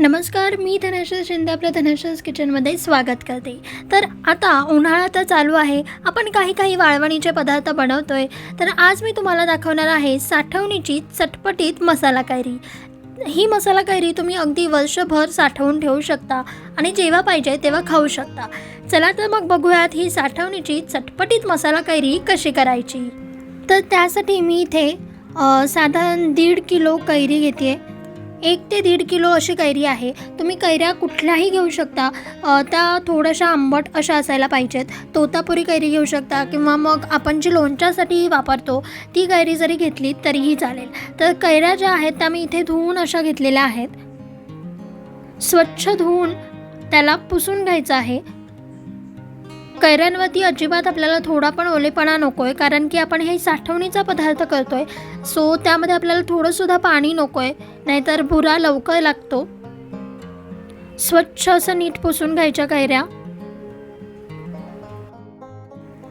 नमस्कार मी धनश्री शिंदे आपल्या धनश्रीज किचनमध्ये स्वागत करते. तर आता उन्हाळा तर चालू आहे आपण काही काही वाळवणीचे पदार्थ बनवतो आहे तर आज मी तुम्हाला दाखवणार आहे साठवणीची चटपटीत मसाला कैरी. ही मसाला कैरी तुम्ही अगदी वर्षभर साठवून ठेवू शकता आणि जेव्हा पाहिजे तेव्हा खाऊ शकता. चला तर मग बघूयात ही साठवणीची चटपटीत मसाला कैरी कशी करायची. तर त्यासाठी मी इथे साधारण दीड किलो कैरी घेते आहे एक ते दीड किलो अशी कैरी आहे. तुम्ही कैऱ्या कुठल्याही घेऊ शकता. त्या थोड्याशा आंबट अशा असायला पाहिजेत. तोतापुरी कैरी घेऊ शकता किंवा मग आपण जी लोणच्यासाठी वापरतो ती कैरी जरी घेतली तरीही चालेल. तर कैऱ्या ज्या आहेत त्या मी इथे धुवून अशा घेतलेल्या आहेत. स्वच्छ धुवून त्याला पुसून घ्यायचं आहे. कैऱ्यांवरती अजिबात आपल्याला थोडा पण ओलेपणा नको आहे कारण की आपण हे साठवणीचा पदार्थ करतो आहे सो त्यामध्ये आपल्याला थोडंसुद्धा पाणी नको आहे नाहीतर भुरा लवकर लागतो. स्वच्छ असं नीट पुसून घ्यायच्या कैऱ्या.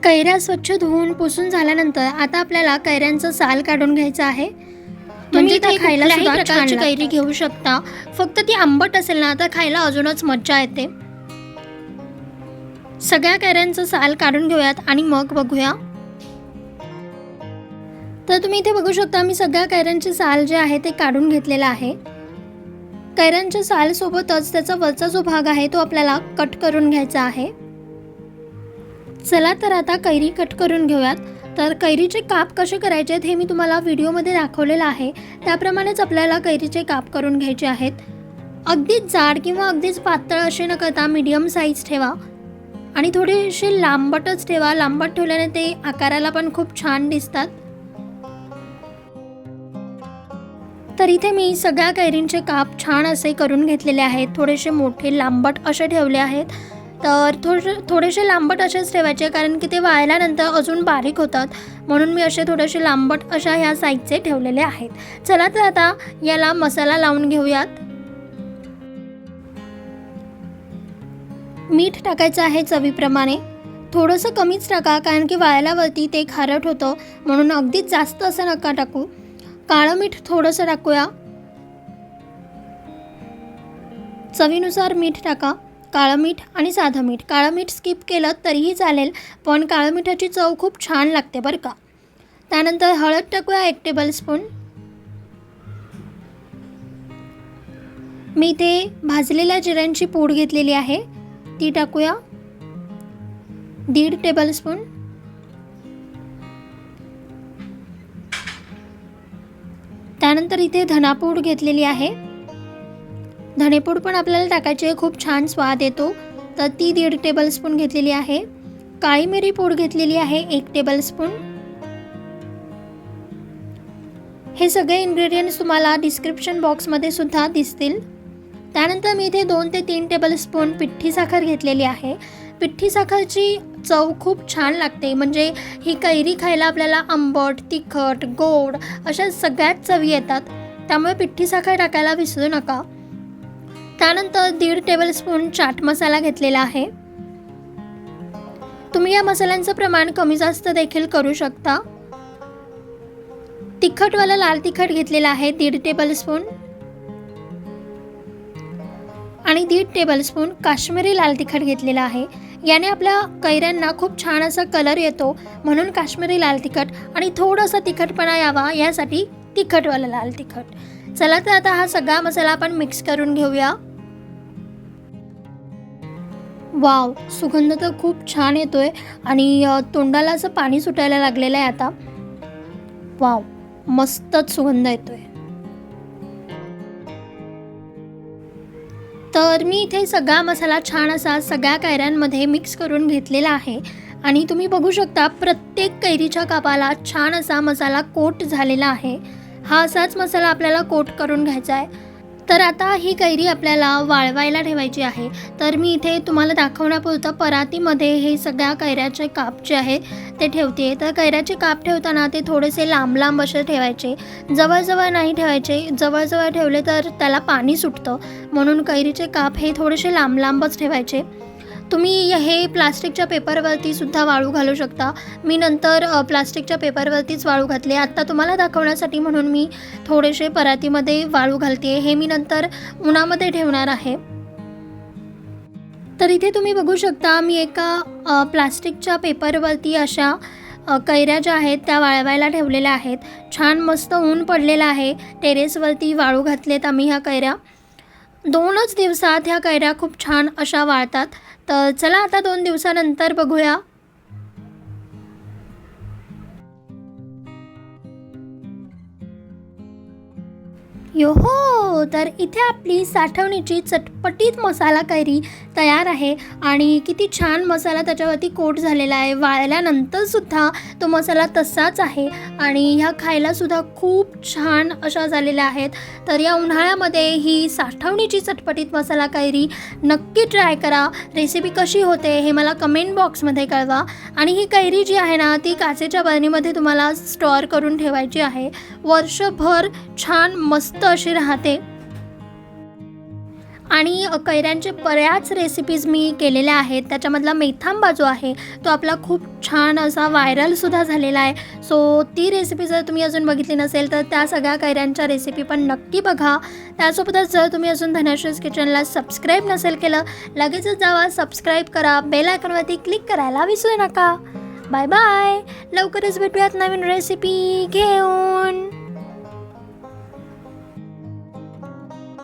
कैऱ्या स्वच्छ धुवून पुसून झाल्यानंतर आता आपल्याला कैऱ्यांचं साल काढून घ्यायचं आहे. तुम्ही इथे खायला सुद्धा कैरी. घेऊ शकता. फक्त ती आंबट असेल ना तर खायला अजूनच मज्जा येते. सगळ्या कैऱ्यांचं साल काढून घेऊयात आणि मग बघूया. तर तुम्ही इथे बघू शकता मी सगळ्या कैऱ्यांचे साल जे आहे ते काढून घेतलेलं आहे. कैऱ्यांच्या सालसोबतच त्याचा वरचा जो भाग आहे तो आपल्याला कट करून घ्यायचा आहे. चला तर आता कैरी कट करून घेऊयात. तर कैरीचे काप कसे करायचे आहेत हे मी तुम्हाला व्हिडिओमध्ये दाखवलेलं आहे. त्याप्रमाणेच आपल्याला कैरीचे काप करून घ्यायचे आहेत. अगदीच जाड किंवा अगदीच पातळ असे न करता मीडियम साईज ठेवा. आणि थोडेसे लांबटच ठेवा. लांबट ठेवल्याने ते आकाराला पण खूप छान दिसतात. तर इथे मी सगळ्या कैरींचे काप छान असे करून घेतलेले आहेत. थोडेसे मोठे लांबट असे ठेवले आहेत. तर थोडे थोडेसे लांबट असेच ठेवायचे कारण की ते वाळल्यानंतर अजून बारीक होतात. म्हणून मी असे थोडेसे लांबट अशा ह्या साईजचे ठेवलेले आहेत. चला तर आता याला मसाला लावून घेऊयात. मीठ टाकायचं आहे चवीप्रमाणे. थोडंसं कमीच टाका कारण की वाळल्यावरती ते खारट होतं. म्हणून अगदीच जास्त असं नका टाकू. काळं मीठ थोडंसं टाकूया. चवीनुसार मीठ टाका. काळं मीठ आणि साधं मीठ. काळं मीठ स्किप केलं तरीही चालेल पण काळं मिठाची चव खूप छान लागते बरं का. त्यानंतर हळद टाकूया एक टेबलस्पून मी इथे भाजलेल्या जिऱ्यांची पूड घेतलेली आहे. ती टाकूया. दीड टेबलस्पून त्यानंतर इथे धनापूड घेतलेली आहे. धनेपूड पण आपल्याला टाकायची आहे. खूप छान स्वाद येतो. तर ती दीड टेबलस्पून घेतलेली आहे. काळी मिरी पूड घेतलेली आहे. एक टेबलस्पून हे सगळे इन्ग्रेडियंट्स तुम्हाला डिस्क्रिप्शन बॉक्समध्ये सुद्धा दिसतील. त्यानंतर मी इथे दोन ते तीन टेबलस्पून पिठ्ठी साखर घेतलेली आहे. पिठ्ठी साखरची चव खूप छान लागते. म्हणजे ही कैरी खायला आपल्याला आंबट तिखट गोड अशा सगळ्याच चवी येतात. त्यामुळे पिठ्ठी साखर टाकायला विसरू नका. त्यानंतर दीड टेबलस्पून चाट मसाला घेतलेला आहे. तुम्ही या मसाल्यांचं प्रमाण कमी जास्त देखील करू शकता. तिखटवाला लाल तिखट घेतलेला आहे. दीड टेबलस्पून आणि दीड टेबलस्पून काश्मीरी लाल तिखट घेतलेला आहे. याने आपल्या कैऱ्यांना खूप छान असा कलर येतो. म्हणून काश्मीरी लाल तिखट आणि थोडंसं तिखटपणा यावा यासाठी तिखटवाला लाल तिखट. चला तर आता हा सगळा मसाला आपण मिक्स करून घेऊया. वाव सुगंध तर खूप छान येतोय आणि तोंडाला असं पाणी सुटायला लागलेलं आहे आता. वाव मस्तच सुगंध येतोय. तर मी इथे सगळा मसाला छान असा सगळ्या कैऱ्यांमध्ये मिक्स करून घेतलेला आहे. आणि तुम्ही बघू शकता प्रत्येक कैरीच्या कापाला छान असा मसाला कोट झालेला आहे. हा असाच मसाला आपल्याला कोट करून घ्यायचा आहे. तर आता ही कैरी आपल्याला वाळवायला ठेवायची आहे. तर मी इथे तुम्हाला दाखवण्यापुरतं परातीमध्ये हे सगळ्या कैऱ्याचे काप जे आहे ते ठेवते तर कैऱ्याचे काप ठेवताना ते थोडेसे लांब लांब असे ठेवायचे. जवळजवळ नाही ठेवायचे. जवळजवळ ठेवले तर त्याला पाणी सुटतं. म्हणून कैरीचे काप हे थोडेसे लांब लांबच ठेवायचे. तुम्ही हे प्लास्टिकच्या पेपरवरती सुद्धा वाळू घालू शकता. मी नंतर प्लास्टिकच्या पेपरवरतीच वाळू घातले. आत्ता तुम्हाला दाखवण्यासाठी म्हणून मी थोडेसे परातीमध्ये वाळू घालते हे मी नंतर उन्हामध्ये ठेवणार आहे. तर इथे तुम्ही बघू शकता मी एका प्लास्टिकच्या पेपरवरती अशा कैऱ्या ज्या आहेत त्या वाळवायला ठेवलेल्या आहेत. छान मस्त ऊन पडलेलं आहे. टेरेसवरती वाळू घातलेत आम्ही ह्या कैऱ्या. दोनच दिवसात ह्या कैऱ्या खूप छान अशा वाळतात. तर चला आता दोन दिवसानंतर बघूया. योहो! तर इथे आपली साठवणीची चटपटीत मसाला कैरी तयार आहे आणि किती छान मसाला त्याच्यावरती कोट झालेला आहे. वाळल्यानंतरसुद्धा तो मसाला तसाच आहे आणि ह्या खायलासुद्धा खूप छान अशा झालेल्या आहेत. तर या उन्हाळ्यामध्ये ही साठवणीची चटपटीत मसाला कैरी नक्की ट्राय करा. रेसिपी कशी होते हे मला कमेंट बॉक्समध्ये कळवा. आणि ही कैरी जी आहे ना ती काचेच्या बरणीमध्ये तुम्हाला स्टोअर करून ठेवायची आहे. वर्षभर छान मस्त अशी राहते. आणि कैऱ्यांचे बऱ्याच रेसिपीज मी केलेल्या आहेत. त्याच्यामधला मेथांबा जो आहे. तो आपला खूप छान असा व्हायरलसुद्धा झालेला आहे. सो ती रेसिपी जर तुम्ही अजून बघितली नसेल तर त्या सगळ्या कैऱ्यांच्या रेसिपी पण नक्की बघा. त्यासोबतच जर तुम्ही अजून धनश्रीज किचनला सबस्क्राईब नसेल केलं लगेचच जावा सबस्क्राईब करा. बेल आयकॉनवरती क्लिक करायला विसरू नका. बाय बाय लवकरच भेटूयात नवीन रेसिपी घेऊन.